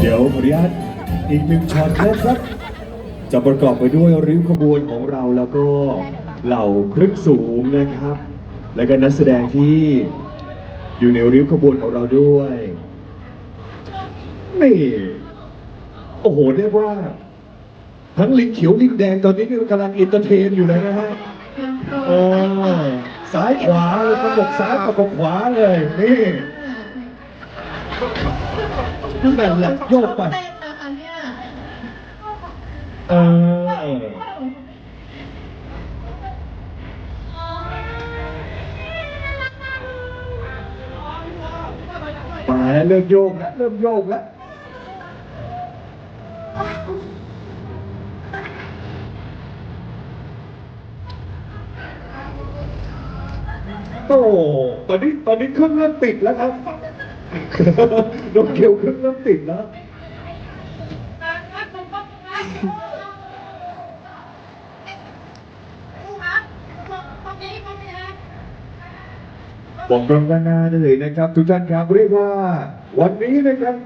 เดี๋ยวขออนุญาตอีกหนึ่งช็อตนะครับ จะประกอบไปด้วยริ้วขบวนของเราแล้วก็เหล่าพลึกสูงนะครับ และก็นักแสดงที่อยู่ในริ้วขบวนของเราด้วยนี่โอ้โหเรียกว่า ทั้งลิงเขียวลิงแดงตอนนี้กำลังอินเตอร์เทนอยู่เลยนะฮะเออซ้ายขวาเลยประกบซ้ายประกบขวาเลยนี่ นั่นแหละโยกไป เต้นนะคะเนี่ย เออ มาแล้วเริ่มโยกแล้วเริ่มโยกแล้วโอ้ตอนนี้ตอนนี้เครื่องเริ่มติดแล้วครับ น้องเกลเครื่องเริ่มติดนะบอกตรงกันน้เลยนะครับ ทุกท่านครับเรียกว่า วันนี้นะครับ